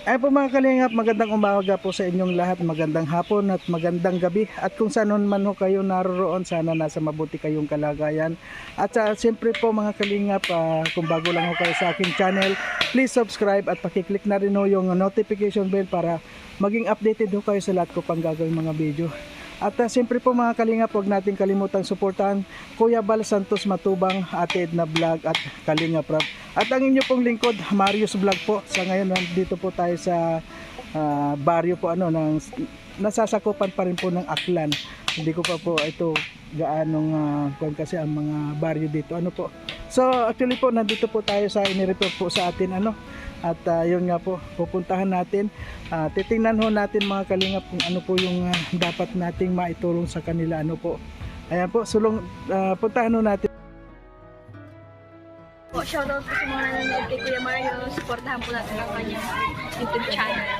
Ay po mga kalingap, magandang umaga po sa inyong lahat, magandang hapon at magandang gabi. At kung saan man ho kayo naroroon, sana nasa mabuti kayong kalagayan. At sa siyempre po mga kalingap, ah, kung bago lang ho kayo sa aking channel, please subscribe at pakiclick na rin ho yung notification bell para maging updated ho kayo sa lahat ko pang gagawin mga video. At uh, siyempre po mga kalingap, huwag natin kalimutang suportahan Kuya Bal Santos Matubang, Ate Edna Vlog at Kalinga Prab. At ang inyo pong lingkod, Marius Vlog po. Sa ngayon, nandito po tayo sa ah, baryo po ano, ng, nasasakupan pa rin po ng Aklan. Hindi ko pa po ito gaanong uh, kung kasi ang mga baryo dito. Ano po? So actually po, nandito po tayo sa inireport po sa atin ano. At ah, yun nga po, pupuntahan natin. Ah, titingnan ho natin mga kalingap kung ano po yung ah, dapat nating maitulong sa kanila. Ano po. Ayan po, sulong, ah, puntahan ho natin. Po, shoutout po sa mga nanonood kay Kuya Mario. Supportahan po natin ang kanyang YouTube channel.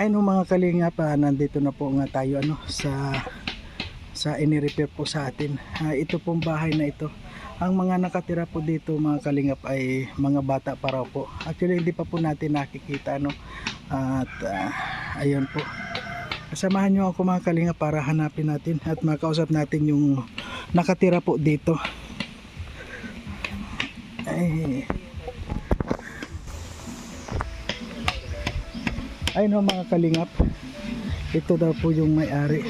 Ayun ho, mga kalingap, ah, nandito na po nga tayo ano, sa sa inirepair po sa atin. Ah, ito pong bahay na ito. Ang mga nakatira po dito mga kalingap ay mga bata pa raw po. Actually hindi pa po natin nakikita no. At ah, ayun po. Samahan nyo ako mga kalingap para hanapin natin at makausap natin yung nakatira po dito. Ay, Ayun ho mga kalingap. Ito daw po yung may-ari.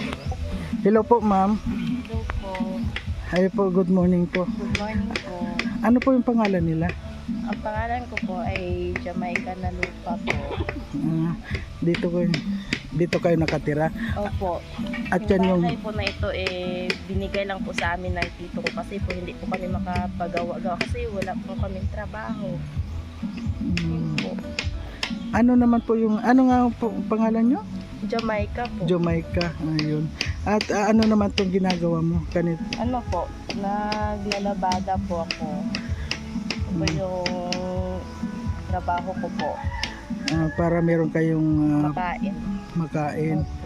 Hello po ma'am. Hello po. Hi po, good morning po. Good morning po. Ano po yung pangalan nila? Ang pangalan ko po ay Jamaica na lupa po. Ah, dito ko dito kayo nakatira. Opo. At yan yung po na ito eh binigay lang po sa amin ng tito ko kasi po hindi po kami makapagawa-gawa kasi wala po kaming trabaho. Mm, po. Ano naman po yung ano nga po ang pangalan nyo? Jamaica po. Jamaica. Ayun. At ah, ano naman tong ginagawa mo? Kanit ano po, naglalabada po ako. Ito po yung trabaho ko po. ah, para meron kayong ah, Makain. makain. Opo.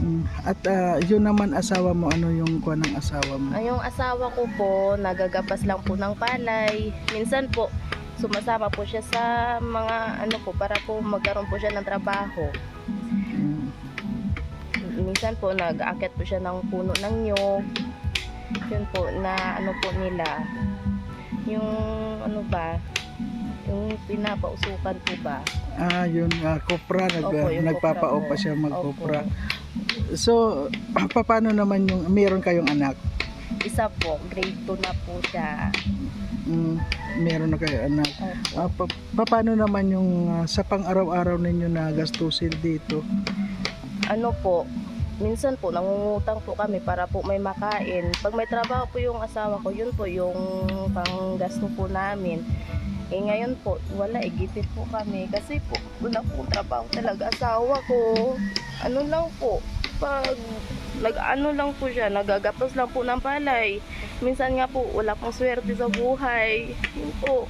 Mm, At ah, yun naman asawa mo, ano yung kuha ng asawa mo? Ay, yung asawa ko po, nagagapas lang po ng palay. Minsan po, sumasama po siya sa mga ano po, para po magkaroon po siya ng trabaho. Minsan po, nag-aakyat po siya ng puno ng nyog. Yun po, na ano po nila. Yung ano ba, yung pinapausukan po ba? Ah, yun, ah, kopra, nag, Opo, yung nagpapao kopra pa po. siya magkopra. So, paano naman yung, meron kayong anak? Isa po, grade 2 na po siya. Mm, meron na kayo anak. Ah, pa, pa- paano naman yung ah, sa pang-araw-araw ninyo na gastusin dito? ano po, minsan po nangungutang po kami para po may makain. Pag may trabaho po yung asawa ko, yun po yung panggasto po namin. Eh ngayon po, wala, eh, gipit po kami. Kasi po, wala po trabaho talaga asawa ko. Ano lang po, pag nag ano lang po siya, nagagapas lang po ng palay. Minsan nga po, wala pong swerte sa buhay. Yun po.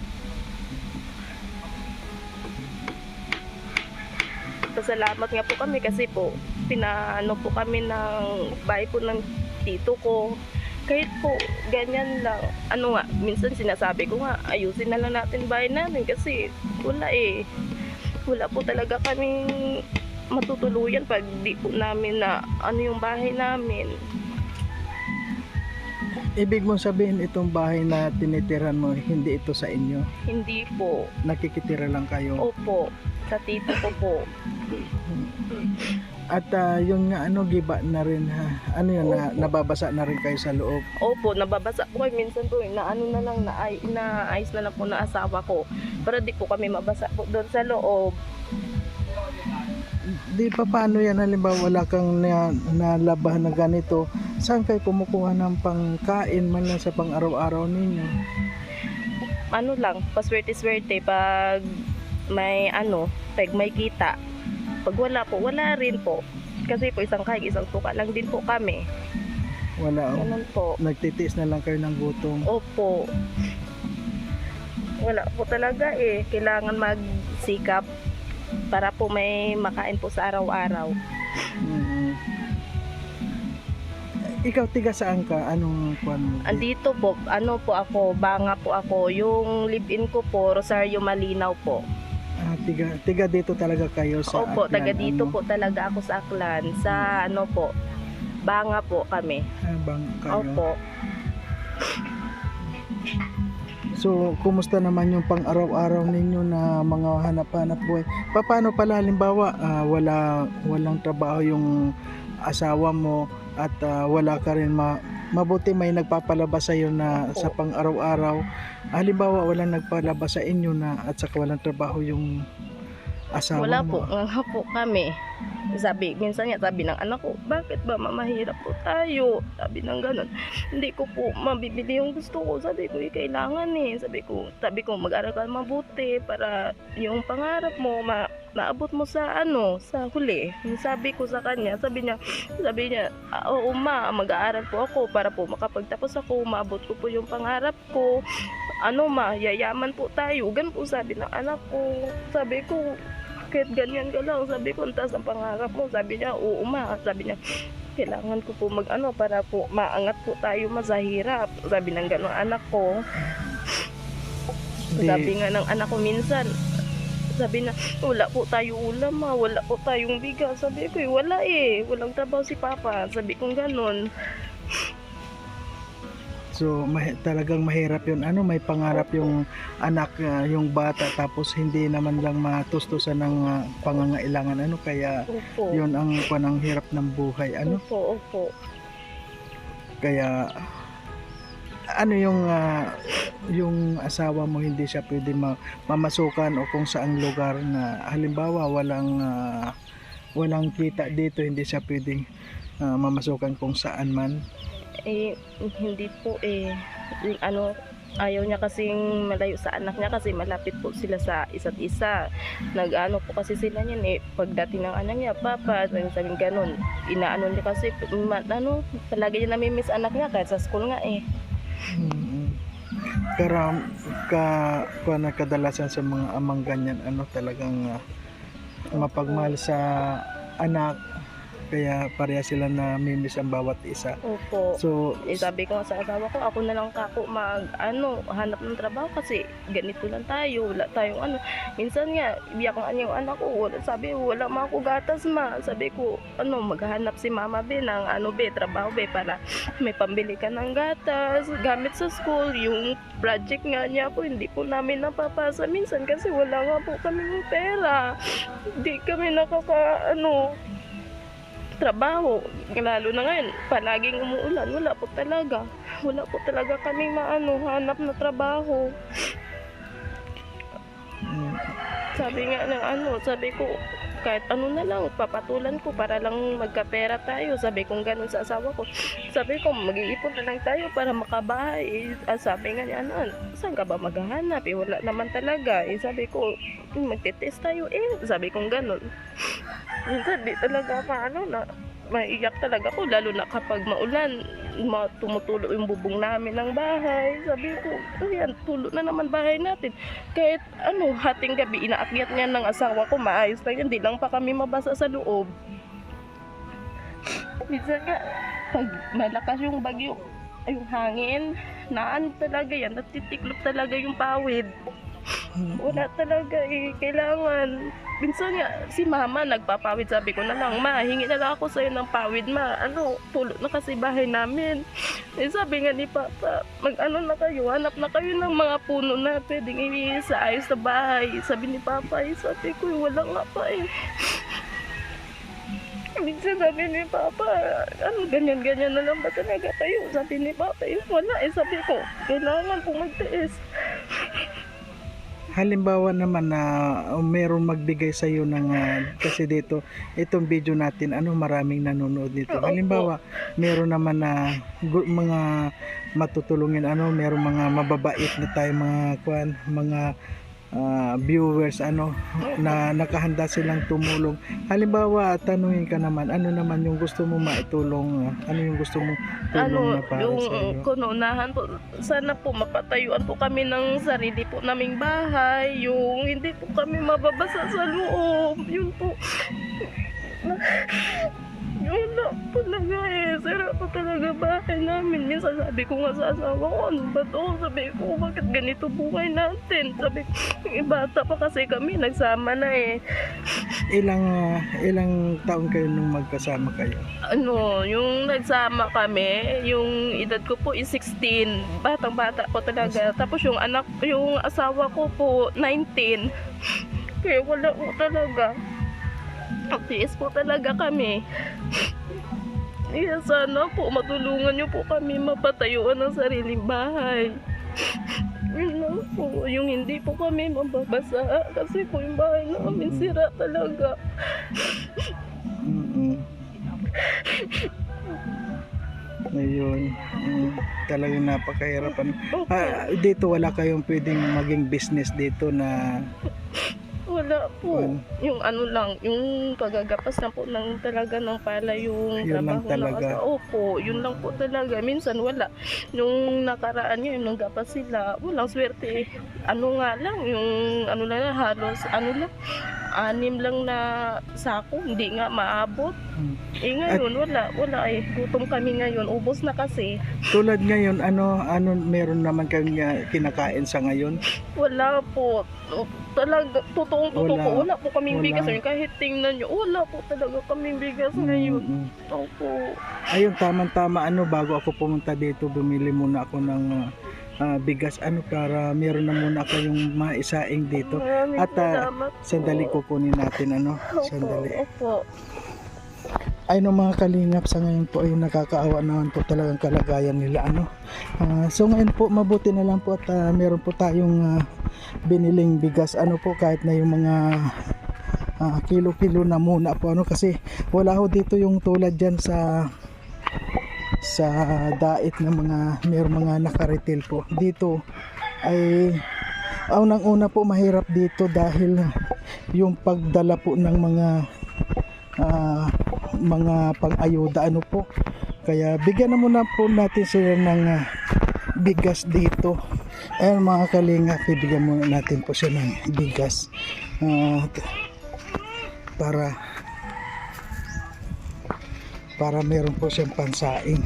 Pasalamat nga po kami kasi po, pinaano po kami ng bahay po ng tito ko. Kahit po, ganyan lang. Ano nga, minsan sinasabi ko nga, ayusin na lang natin bahay namin kasi wala eh. Wala po talaga kaming matutuluyan pag di po namin na ano yung bahay namin. Ibig mong sabihin itong bahay na tinitiran mo, hindi ito sa inyo. Hindi po. Nakikitira lang kayo. Opo. Sa tito ko po. At ah, yung nga ano, giba na rin ha. Ano yun, na, nababasa na rin kayo sa loob. Opo, nababasa po kayo minsan po, na ano na lang, na, ay, na ayos na lang po na asawa ko. Para di po kami mabasa po doon sa loob. Di pa paano yan, halimbawa wala kang na, nalabahan na ganito, saan kayo kumukuha ng pangkain man lang sa pang araw-araw ninyo? Ano lang, paswerte-swerte pag may ano, pag may kita. Pag wala po, wala rin po. Kasi po isang kahig, isang tuka lang din po kami. Wala. oh. Ganun po. Nagtitiis na lang kayo ng gutom. Opo. Wala po talaga eh. Kailangan magsikap para po may makain po sa araw-araw. Mm. Ikaw tiga saan ka? Anong kwan mo? Andito po, ano po ako, banga po ako. Yung live-in ko po, Rosario Malinaw po. Ah, tiga, tiga dito talaga kayo sa Opo, Aklan, taga dito ano? po talaga ako sa Aklan. Sa ano po, banga po kami. Ah, bang kayo? Opo. So, kumusta naman yung pang-araw-araw ninyo na mga hanap-hanap buhay? Pa- Paano pala halimbawa ah, wala walang trabaho yung asawa mo at ah, wala ka rin ma mabuti may nagpapalabas sa iyo na Opo. sa pang-araw-araw. Halimbawa walang nagpalabas sa inyo na at saka walang trabaho yung asawa Wala mo. po, nga po kami. Sabi, minsan nga sabi ng anak ko, bakit ba mamahirap po tayo? Sabi ng ganun. Hindi ko po mabibili yung gusto ko. Sabi ko, eh, kailangan eh. Sabi ko, sabi ko, mag-aral ka mabuti para yung pangarap mo, ma maabot mo sa ano, sa huli. Sabi ko sa kanya, sabi niya, sabi niya, "Ah, oo ma, mag-aaral po ako para po makapagtapos ako, maabot ko po yung pangarap ko. Ano ma, yayaman po tayo. Gan po sabi ng anak ko. Sabi ko, kahit ganyan ka lang, sabi ko, taas ang pangarap mo. Sabi niya, oo ma. Sabi niya, kailangan ko po mag-ano para po maangat po tayo masahirap. Sabi ng gano'ng anak ko. Sabi nga ng anak ko minsan, sabi na, wala po tayo ulam ma, wala po tayong bigas. Sabi ko, "Eh, wala eh, walang trabaho si Papa. Sabi ko gano'n. So mahi- talagang mahirap yun. Ano may pangarap yung anak, ah, yung bata tapos hindi naman lang matustusan ng ah, pangangailangan ano kaya Opo. yun ang panang hirap ng buhay ano Opo, opo. kaya ano yung ah, yung asawa mo hindi siya pwede ma- mamasukan o kung saang lugar na halimbawa walang ah, walang kita dito hindi siya pwedeng ah, mamasukan kung saan man Eh, hindi po eh. Yung ano, ayaw niya kasing malayo sa anak niya kasi malapit po sila sa isa't isa. Nag-ano po kasi sila niyan eh. Pagdating ng anak niya, Papa, sabi sabing ganun. Inaano niya kasi, ma, ano, palagi niya namimiss anak niya kahit sa school nga eh. Mm. Pero ka na kadalasan sa mga amang ganyan ano talagang ah, mapagmahal sa anak kaya pareha sila na mimiss ang bawat isa. Opo. So Eh, sabi ko sa asawa ko, ako na lang kako mag, ano, hanap ng trabaho kasi ganito lang tayo, wala tayong ano. Minsan nga, biyak ang yung anak ko, wala, sabi, wala ma ako gatas ma. Sabi ko, ano, maghanap si mama be ng ano be, trabaho be, para may pambili ka ng gatas, gamit sa school, yung project nga niya po, hindi po namin napapasa minsan kasi wala nga po kami pera. Hindi kami nakaka, ano, trabaho. Lalo na ngayon, palaging umuulan. Wala po talaga. Wala po talaga kami maano, hanap na trabaho. mm, Sabi nga ng ano, sabi ko, kahit ano na lang, papatulan ko para lang magkapera tayo. Sabi kong ganun sa asawa ko. Sabi ko, mag-iipon na lang tayo para makabahay. Ah, sabi nga niya, ano, saan ka ba maghahanap? Eh, wala naman talaga. Eh, sabi ko, magtitest tayo eh. Sabi kong ganun. Minsan, di talaga paano na maiyak talaga ko lalo na kapag maulan ma- tumutulo yung bubong namin ng bahay. Sabi ko ayan tulo na naman bahay natin. Kahit ano hating gabi inaakyat niya ng asawa ko maayos lang yan di lang pa kami mabasa sa loob. Minsan nga pag malakas yung bagyo yung hangin naan talaga yan natitiklop talaga yung pawid wala talaga eh. Kailangan. Minsan nga, si mama nagpapawid. Sabi ko na lang, ma, hingi na lang ako sa'yo ng pawid, ma. Ano, pulo na kasi bahay namin. Eh, sabi nga ni Papa, mag-ano na kayo, hanap na kayo ng mga puno na pwedeng sa ayos sa bahay. Sabi ni Papa, eh, sabi ko, eh, wala nga pa eh. Minsan sabi ni Papa, ano, ganyan-ganyan na lang ba talaga kayo? Sabi ni Papa, eh, wala eh. Sabi ko, kailangan pong magtiis. Halimbawa naman na uh, meron magbigay sa iyo ng ah, kasi dito itong video natin ano maraming nanonood dito. Oo Halimbawa meron naman na gu- mga matutulungin ano meron mga mababait na tayo mga kwan mga ah, viewers ano na nakahanda silang tumulong. Halimbawa, tanungin ka naman, ano naman yung gusto mo maitulong? ah, Ano yung gusto mo tulong ano, na para yung sa iyo? kununahan po, sana po mapatayuan po kami ng sarili po naming bahay, yung hindi po kami mababasa sa loob, yun po. Lang talaga eh. Sira po talaga bahay namin. Minsan sabi ko nga sa asawa ko, ano ba to? Sabi ko, bakit ganito buhay natin? Sabi ko, "Eh, bata pa kasi kami, nagsama na eh. Ilang ah, ilang taon kayo nung magkasama kayo? ano, yung nagsama kami, yung edad ko po is 16. Batang bata po talaga. Tapos yung anak, yung asawa ko po 19. Kaya wala po talaga. Tiis po talaga kami. Kaya sana po matulungan niyo po kami mapatayuan ng sariling bahay. Yun lang po, yung hindi po kami mababasa kasi po yung bahay namin sira talaga. Ayun. Mm, talagang napakahirapan. Ah, dito wala kayong pwedeng maging business dito na Wala po. Ano? Yung ano lang, yung pagagapas na po ng talaga ng pala yung Yun lang trabaho talaga. ng asa. Opo, yun lang po talaga. Minsan wala. Yung nakaraan nyo, yung nanggapas sila, walang swerte. Ano nga lang, yung ano lang, halos, ano lang, anim lang na sako, hindi nga maabot. Hmm. Eh ngayon, wala, wala eh. Gutom kami ngayon, ubos na kasi. tulad ngayon ano ano meron naman kayong ah, kinakain sa ngayon? Wala po. Talaga, totoong totoo Wala. po. Wala po kaming Wala. bigas. ngayon. Kahit tingnan nyo, wala po talaga kaming bigas ngayon. Mm, mm. Opo. Ayun, tamang-tama ano, bago ako pumunta dito, bumili muna ako ng ah, ah, bigas ano para meron na muna kayong maisaing dito. Maraming At, po. Sandali kukunin natin ano, sandali. Opo. Ay no mga kalingap sa ngayon po ay nakakaawa naman po talagang kalagayan nila ano. Ah, so ngayon po mabuti na lang po at ah, meron po tayong ah, biniling bigas ano po kahit na yung mga kilo-kilo na muna po ano kasi wala ho dito yung tulad diyan sa sa dait ng mga meron mga naka-retail po. Dito ay unang una po mahirap dito dahil yung pagdala po ng mga ah, mga pang-ayuda ano po. Kaya bigyan na muna po natin sila ng ah, bigas dito. Ayun mga kalinga bibigyan muna natin po siya ng bigas. T- para para meron po siyang pansaing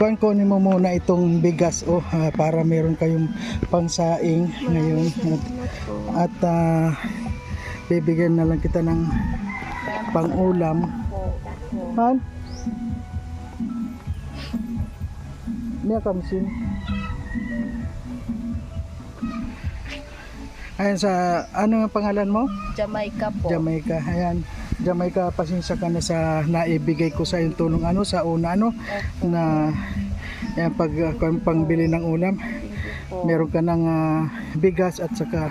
Kuan kunin mo muna itong bigas oh ah, para meron kayong pangsaing ngayon at, at ah, bibigyan na lang kita ng pangulam Han? Niya kamsin. Ayan sa ano ang pangalan mo? Jamaica po. Jamaica. Ayan. Jamaica, pasensya ka na sa naibigay ko sa yung tulong ano sa una ano na ayan, pag uh, pang- pangbili ng ulam. Meron ka ng ah, bigas at saka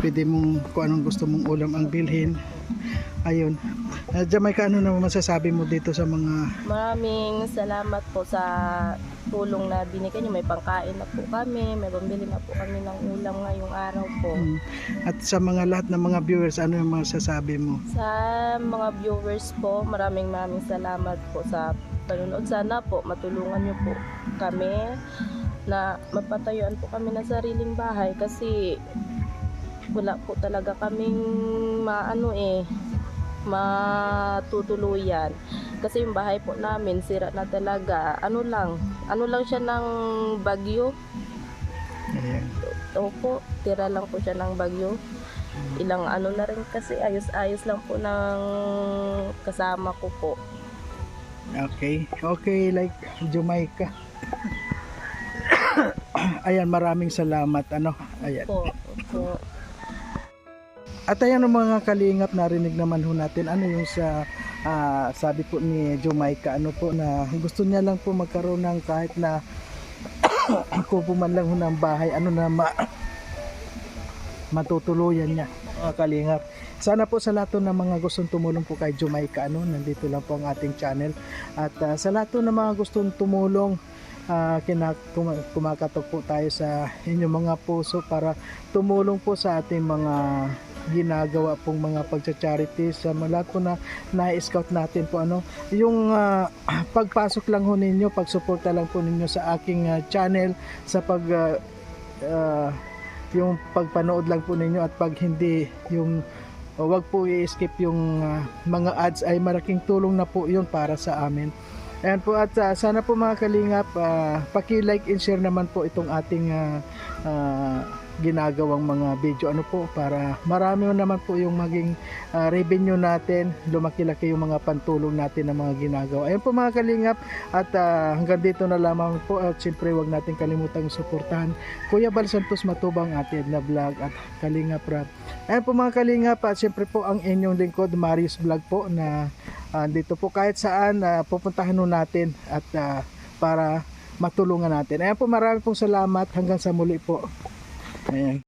pwede mong kung anong gusto mong ulam ang bilhin. Ayun. Uh, Jamaica, ano naman masasabi mo dito sa mga Maraming salamat po sa tulong na binigay niyo. May pangkain na po kami. May pambili na po kami ng ulam ngayong araw po. mm, at sa mga lahat ng mga viewers, ano yung masasabi mo? Sa mga viewers po, maraming maraming salamat po sa panonood. Sana po matulungan niyo po kami na mapatayuan po kami ng sariling bahay kasi wala po talaga kaming maano eh matutuluyan kasi yung bahay po namin sira na talaga ano lang ano lang siya ng bagyo Ayan. Opo, tira lang po siya ng bagyo. Ilang ano na rin kasi ayos-ayos lang po ng kasama ko po. Okay. Okay, like Jamaica. Ayan, maraming salamat. Ano? Ayan. Po. po. At ayan ang mga kalingap narinig naman ho natin ano yung sa ah, sabi po ni Jamaica ano po na gusto niya lang po magkaroon ng kahit na kubo man lang ng bahay ano na ma matutuluyan niya mga kalingap. Sana po sa lahat po ng mga gustong tumulong po kay Jamaica ano nandito lang po ang ating channel at ah, sa lahat po ng mga gustong tumulong ah, kina, kuma- kumakatok po tayo sa inyong mga puso para tumulong po sa ating mga ginagawa pong mga pagcha-charity sa mga lahat po na na-scout natin po ano. Yung ah, pagpasok lang ho ninyo pagsuporta lang po ninyo sa aking ah, channel sa pag ah, ah, yung pagpanood lang po ninyo at pag hindi yung o wag po i-skip yung ah, mga ads ay malaking tulong na po yun para sa amin. Ayan po at ah, sana po mga kalingap ah, paki-like and share naman po itong ating ah, ah, ginagawang mga video. Ano po para marami naman po yung maging ah, revenue natin lumaki-laki yung mga pantulong natin na mga ginagawa. Ayan po mga kalingap at ah, hanggang dito na lamang po at siyempre wag natin kalimutang suportahan. Kuya Bal Santos Matubang atin na vlog at Kalingap Rap. Ayan po mga kalingap at siyempre po ang inyong lingkod Marius Vlog po na ah, dito po kahit saan ah, pupuntahan natin at ah, para matulungan natin. Ayan po marami pong salamat. Hanggang sa muli po Ayan.